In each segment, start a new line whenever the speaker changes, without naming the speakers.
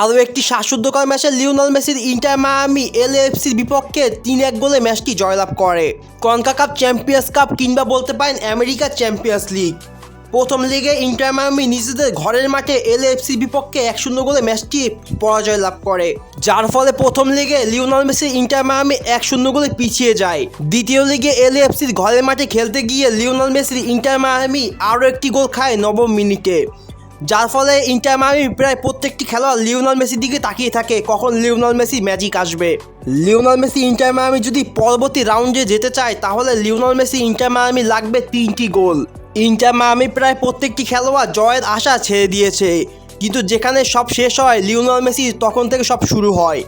আরও একটি শ্বাসরুদ্ধকর ম্যাচে লিওনাল মেসির ইন্টার মায়ামি এলএফসির বিপক্ষে তিন এক গোলে ম্যাচটি জয়লাভ করে। কনকা কাপ চ্যাম্পিয়ন্স কাপ কিংবা বলতে পারেন আমেরিকা চ্যাম্পিয়ন্স লিগ। প্রথম লিগে ইন্টার মায়ামি নিজেদের ঘরের মাঠে এলএফসির বিপক্ষে এক শূন্য গোলে ম্যাচটি পরাজয় লাভ করে। যার ফলে প্রথম লিগে লিওনাল মেসি ইন্টার মায়ামি এক শূন্য গোলে পিছিয়ে যায়। দ্বিতীয় লিগে এলএফসির ঘরের মাঠে খেলতে গিয়ে লিওনাল মেসির ইন্টার মায়ামি আরও একটি গোল খায় নবম মিনিটে। যার ফলে ইন্টার মায়ামি প্রায় প্রত্যেকটি খেলোয়াড় লিওনাল মেসির দিকে তাকিয়ে থাকে, কখন লিওনাল মেসি ম্যাজিক আসবে। লিওনাল মেসি ইন্টার মায়ামি যদি পরবর্তী রাউন্ডে যেতে চায়, তাহলে লিওনাল মেসি ইন্টার মায়ামি লাগবে তিনটি গোল। ইন্টার মায়ামি প্রায় প্রত্যেকটি খেলোয়াড় জয়ের আশা ছেড়ে দিয়েছে, কিন্তু যেখানে সব শেষ হয়, লিওনাল মেসি তখন থেকে সব শুরু হয়।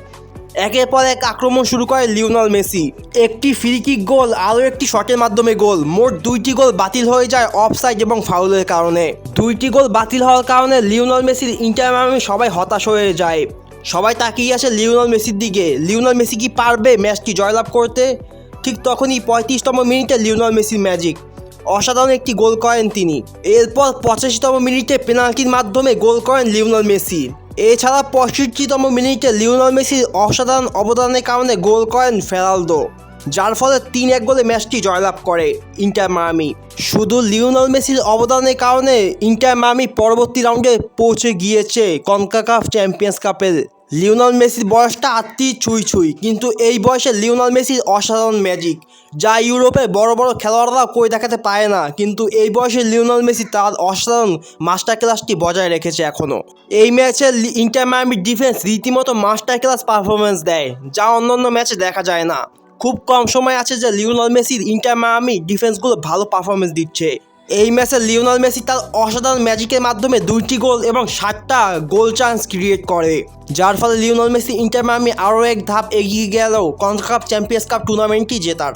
একের পর এক আক্রমণ শুরু করে লিওনাল মেসি। একটি ফ্রি কিক গোল, আরও একটি শটের মাধ্যমে গোল। মোট দুইটি গোল বাতিল হয়ে যায় অফসাইড এবং ফাউলের কারণে। দুইটি গোল বাতিল হওয়ার কারণে লিওনাল মেসির ইন্টার সবাই হতাশ হয়ে যায়। সবাই তাকিয়ে আসে লিওনাল মেসির দিকে। লিওনাল মেসি কি পারবে ম্যাচটি জয়লাভ করতে? ঠিক তখনই পঁয়ত্রিশতম মিনিটে লিওনাল মেসির ম্যাজিক অসাধারণ একটি গোল করেন তিনি। এরপর পঁচাশিতম মিনিটে পেনাল্টির মাধ্যমে গোল করেন লিওনাল মেসি। এছাড়া পঁয়ষট্টিতম মিনিটে লিওনাল মেসির অসাধারণ অবদানের কারণে গোল করেন ফেরালদো, যার ফলে তিন এক গোলে ম্যাচটি জয়লাভ করে ইন্টার মায়ামি। শুধু লিওনাল মেসির অবদানের কারণে ইন্টার মায়ামি পরবর্তী রাউন্ডে পৌঁছে গিয়েছে কনকাকাফ চ্যাম্পিয়ন্স কাপের। লিওনাল মেসির বয়সটা আত্মীয় ছুঁই ছুঁই, কিন্তু এই বয়সে লিওনাল মেসির অসাধারণ ম্যাজিক যা ইউরোপে বড় বড় খেলোয়াড়রা কই দেখাতে পারে না, কিন্তু এই বয়সে লিওনাল মেসি তার অসাধারণ মাস্টার ক্লাসটি বজায় রেখেছে এখনও এই ম্যাচে ইন্টার মায়ামির ডিফেন্স রীতিমতো মাস্টার ক্লাস পারফরমেন্স দেয়, যা অন্যান্য ম্যাচে দেখা যায় না। খুব কম সময় আছে যে লিওনাল মেসির ইন্টার মায়ামি ডিফেন্সগুলো ভালো পারফরমেন্স দিচ্ছে। এই ম্যাচে লিওনাল মেসি তার অসাধারণ ম্যাজিকের মাধ্যমে দুইটি গোল এবং সাতটা গোল চান্স ক্রিয়েট করে, যার ফলে লিওনাল মেসি ইন্টার মায়ামি আরও এক ধাপ এগিয়ে গেল কনকাপ চ্যাম্পিয়ন্স কাপ টুর্নামেন্টটি জেতার।